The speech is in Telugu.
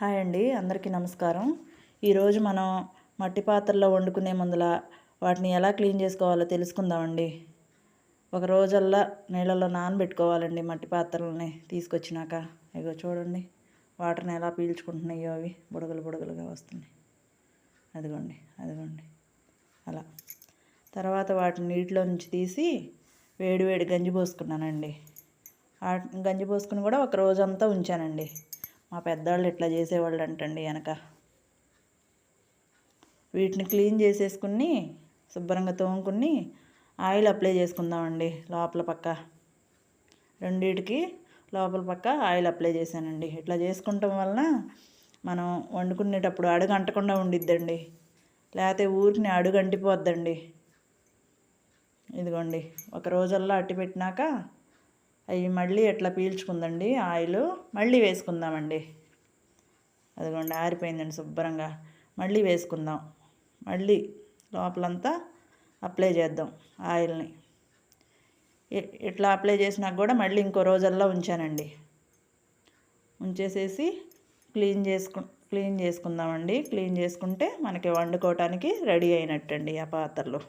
హాయ్ అండి అందరికీ నమస్కారం. ఈరోజు మనం మట్టి పాత్రలో వండుకునే ముందల వాటిని ఎలా క్లీన్ చేసుకోవాలో తెలుసుకుందామండి ఒక రోజల్లా నీళ్ళలో నానబెట్టుకోవాలండి మట్టి పాత్రలని తీసుకొచ్చినాక. ఇగో చూడండి వాటర్ని ఎలా పీల్చుకుంటున్నాయో అవి బుడగలు బుడగలుగా వస్తున్నాయి. అదిగోండి అదిగోండి. అలా. తర్వాత వాటిని నీటిలో నుంచి తీసి వేడి వేడి గంజి పోసుకున్నానండి. గంజి పోసుకుని కూడా ఒక రోజంతా ఉంచానండి. మా పెద్దవాళ్ళు ఇట్లా చేసేవాళ్ళు అంటండి వెనక. వీటిని క్లీన్ చేసేసుకుని శుభ్రంగా తోముకుని ఆయిల్ అప్లై చేసుకుందామండి లోపల పక్క. రెండిటికి లోపల పక్క ఆయిల్ అప్లై చేశానండి. ఇట్లా చేసుకుంటాం వలన మనం వండుకునేటప్పుడు అడుగు అంటకుండా ఉండిద్దండి. లేకపోతే ఊరికి అడుగు అంటిపోద్దండి. ఇదిగోండి ఒక రోజల్లో అట్టి పెట్టినాక అవి మళ్ళీ ఎట్లా పీల్చుకుందండి? ఆయిల్ మళ్ళీ వేసుకుందామండి. అదిగోండి ఆరిపోయిందండి శుభ్రంగా. మళ్ళీ వేసుకుందాం. మళ్ళీ లోపలంతా అప్లై చేద్దాం ఆయిల్ని. ఇట్లా అప్లై చేసినాక కూడా మళ్ళీ ఇంకో రోజల్లా ఉంచానండి. ఉంచేసేసి క్లీన్ చేసుకు క్లీన్ చేసుకుందామండి. క్లీన్ చేసుకుంటే మనకి వండుకోవటానికి రెడీ అయినట్టండి ఆ పాత్రలు.